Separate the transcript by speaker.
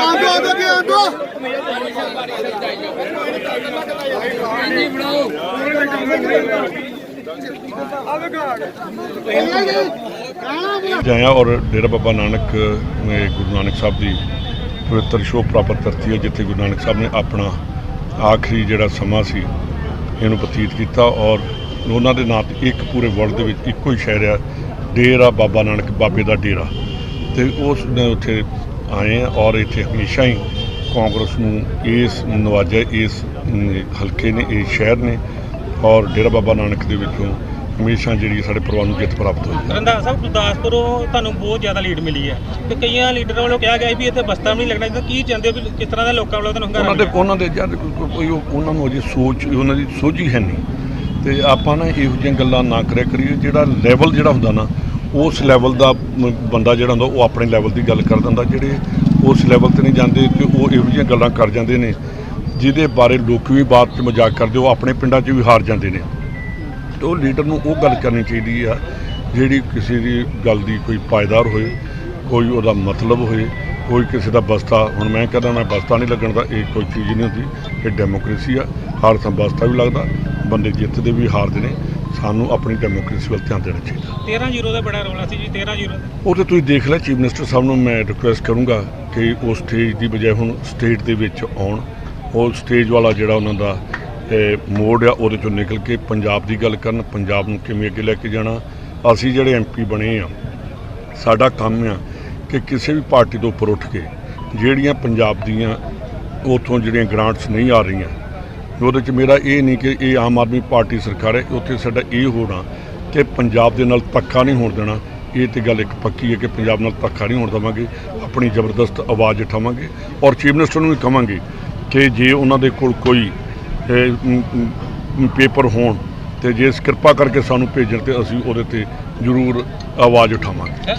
Speaker 1: ਆਂਦੋ ਆਂਦੋ ਅੱਗੇ ਆਂਦੋ
Speaker 2: ਜਾਇਆ ਔਰ ਡੇਰਾ ਬਾਬਾ ਨਾਨਕ ਨੇ ਗੁਰੂ ਨਾਨਕ ਸਾਹਿਬ ਦੀ ਪਵਿੱਤਰ ਸ਼ੋਭ ਪ੍ਰਾਪਤ ਧਰਤੀ ਹੈ, ਜਿੱਥੇ ਗੁਰੂ ਨਾਨਕ ਸਾਹਿਬ ਨੇ ਆਪਣਾ ਆਖਰੀ ਜਿਹੜਾ ਸਮਾਂ ਸੀ, ਇਹਨੂੰ ਬਤੀਤ ਕੀਤਾ ਔਰ ਉਹਨਾਂ ਦੇ ਨਾਂ ਤੇ ਇੱਕ ਪੂਰੇ ਵਰਲਡ ਦੇ ਵਿੱਚ ਇੱਕੋ ਹੀ ਸ਼ਹਿਰ ਆ ਡੇਰਾ ਬਾਬਾ ਨਾਨਕ ਬਾਬੇ ਦਾ ਡੇਰਾ। ਤੇ ਉਸ ਨੇ ਉੱਥੇ ਆਏ ਆ ਔਰ ਇੱਥੇ ਹਮੇਸ਼ਾ ਹੀ ਕਾਂਗਰਸ ਨੂੰ ਇਸ ਨਵਾਜਿਆ ਇਸ ਹਲਕੇ ਨੇ ਇਸ ਸ਼ਹਿਰ ਨੇ ਔਰ ਡੇਰਾ ਬਾਬਾ ਨਾਨਕ ਦੇ ਵਿੱਚੋਂ ਹਮੇਸ਼ਾ ਜਿਹੜੀ ਸਾਡੇ ਪਰਿਵਾਰ ਨੂੰ ਜਿੱਤ ਪ੍ਰਾਪਤ ਹੋਈ। ਹੈ
Speaker 3: ਰੰਧਾਵਾ ਸਾਹਿਬ ਗੁਰਦਾਸਪੁਰੋਂ ਤੁਹਾਨੂੰ ਬਹੁਤ ਜ਼ਿਆਦਾ ਲੀਡ ਮਿਲੀ ਹੈ ਤੇ ਕਈਆਂ ਲੀਡਰਾਂ ਵੱਲੋਂ ਕਿਹਾ ਗਿਆ ਵੀ ਇੱਥੇ ਬਸਤਾ ਵੀ ਨਹੀਂ ਲੱਗਣਾ ਚਾਹੀਦਾ ਕੀ ਚਾਹੁੰਦੇ ਹੋ ਵੀ ਕਿਸ ਤਰ੍ਹਾਂ ਦੇ ਲੋਕਾਂ ਵੱਲੋਂ ਤੁਹਾਨੂੰ
Speaker 2: ਉਹਨਾਂ ਦੇ
Speaker 3: ਹੰਗਾਰਾ
Speaker 2: ਉਹਨਾਂ ਦੇ ਜਦ ਕੋਈ- ਕੋਈ ਉਹ- ਉਹਨਾਂ ਨੂੰ ਅਜੇ ਸੋਚ ਉਹਨਾਂ ਦੀ ਸੋਝੀ ਹੈ ਨਹੀਂ। ਤੇ ਆਪਾਂ ਨਾ ਇਹੋ ਜਿਹੀਆਂ ਗੱਲਾਂ ਨਾ ਕਰਿਆ ਕਰੀਏ, ਜਿਹੜਾ ਲੈਵਲ ਜਿਹੜਾ ਹੁੰਦਾ ਨਾ, ਉਸ ਲੈਵਲ ਦਾ ਬੰਦਾ ਜਿਹੜਾ ਹੁੰਦਾ, ਉਹ ਆਪਣੇ ਲੈਵਲ ਦੀ ਗੱਲ ਕਰ ਦਿੰਦਾ। ਜਿਹੜੇ ਉਸ ਲੈਵਲ ਤੇ ਨਹੀਂ ਜਾਂਦੇ ਤੇ ਉਹ ਇਹੋ ਜਿਹੀਆਂ ਗੱਲਾਂ ਕਰ ਜਾਂਦੇ ਨੇ, ਜਿਹਦੇ ਬਾਰੇ ਲੋਕ ਵੀ ਬਾਤ 'ਚ ਮਜ਼ਾਕ ਕਰਦੇ, ਉਹ ਆਪਣੇ ਪਿੰਡਾਂ 'ਚ ਵੀ ਹਾਰ ਜਾਂਦੇ ਨੇ। ਤੇ ਉਹ ਲੀਡਰ ਨੂੰ ਉਹ ਗੱਲ ਕਰਨੀ ਚਾਹੀਦੀ ਆ, ਜਿਹੜੀ ਕਿਸੇ ਦੀ ਗੱਲ ਦੀ ਕੋਈ ਪਾਇਦਾਰ ਹੋਏ, ਕੋਈ ਉਹਦਾ ਮਤਲਬ ਹੋਏ ਕੋਈ ਕਿਸੇ ਦਾ ਬਸਤਾ ਹੁਣ ਮੈਂ ਕਹਿੰਦਾ ਮੈਂ ਬਸਤਾ ਨਹੀਂ ਲੱਗਣ ਦਾ ਇਹ ਕੋਈ ਚੀਜ਼ ਨਹੀਂ ਹੁੰਦੀ ਇਹ ਡੈਮੋਕ੍ਰੇਸੀ ਆ ਹਰ ਥਾਂ ਬਸਤਾ ਵੀ ਲੱਗਦਾ ਬੰਦੇ ਜਿੱਤਦੇ ਵੀ ਹਾਰਦੇ ਨੇ ਸਾਨੂੰ ਆਪਣੀ ਡੈਮੋਕ੍ਰੇਸੀ ਵੱਲ ਧਿਆਨ ਦੇਣਾ ਚਾਹੀਦਾ।
Speaker 3: 13-0 ਦਾ ਬੜਾ ਰੌਲਾ ਸੀ ਜੀ 13-0 ਦਾ।
Speaker 2: ਉਹ ਤੇ ਤੁਸੀਂ ਦੇਖ ਲਿਆ ਚੀਫ ਮਿਨਿਸਟਰ ਸਾਹਿਬ ਨੂੰ ਮੈਂ ਰਿਕੁਐਸਟ ਕਰੂੰਗਾ ਕਿ ਉਹ ਸਟੇਜ ਦੀ ਬਜਾਏ ਹੁਣ ਸਟੇਟ ਦੇ ਵਿੱਚ ਆਉਣ। ਉਹ ਸਟੇਜ ਵਾਲਾ ਜਿਹੜਾ ਉਹਨਾਂ ਦਾ ਮੋੜ ਆ ਉਹਦੇ ਚੋਂ ਨਿਕਲ ਕੇ ਪੰਜਾਬ ਦੀ ਗੱਲ ਕਰਨ ਪੰਜਾਬ ਨੂੰ ਕਿਵੇਂ ਅੱਗੇ ਲੈ ਕੇ ਜਾਣਾ। ਅਸੀਂ ਜਿਹੜੇ ਐਮਪੀ ਬਣੇ ਆ ਸਾਡਾ ਕੰਮ ਆ ਕਿ ਕਿਸੇ ਵੀ ਪਾਰਟੀ ਤੋਂ ਉੱਪਰ ਉੱਠ ਕੇ ਜਿਹੜੀਆਂ ਪੰਜਾਬ ਦੀਆਂ ਉਥੋਂ ਜਿਹੜੀਆਂ ਗ੍ਰਾਂਟਸ ਨਹੀਂ ਆ ਰਹੀਆਂ, ਉਹਦੇ ਚ ਮੇਰਾ ਇਹ ਨਹੀਂ ਕਿ ਇਹ ਆਮ ਆਦਮੀ ਪਾਰਟੀ ਸਰਕਾਰ ਹੈ, ਉੱਥੇ ਸਾਡਾ ਇਹ ਹੋਣਾ ਕਿ ਪੰਜਾਬ ਦੇ ਨਾਲ ਧੱਕਾ ਨਹੀਂ ਹੋਣ ਦੇਣਾ। ਇਹ ਤੇ ਗੱਲ ਇੱਕ ਪੱਕੀ ਹੈ ਕਿ ਪੰਜਾਬ ਨਾਲ ਧੱਕਾ ਨਹੀਂ ਹੋਣ ਦੇਵਾਂਗੇ, ਆਪਣੀ ਜ਼ਬਰਦਸਤ ਆਵਾਜ਼ ਉਠਾਵਾਂਗੇ ਔਰ ਚੀਫ ਮਿਨਿਸਟਰ ਨੂੰ ਵੀ ਕਹਾਂਗੇ ਕਿ ਜੇ ਉਹਨਾਂ ਦੇ ਕੋਲ ਕੋਈ ਪੇਪਰ ਹੋਣ ਤੇ ਜੇ ਕਿਰਪਾ ਕਰਕੇ ਸਾਨੂੰ ਭੇਜਣ ਤੇ ਅਸੀਂ ਉਹਦੇ ਤੇ ਜ਼ਰੂਰ ਆਵਾਜ਼ ਉਠਾਵਾਂਗੇ।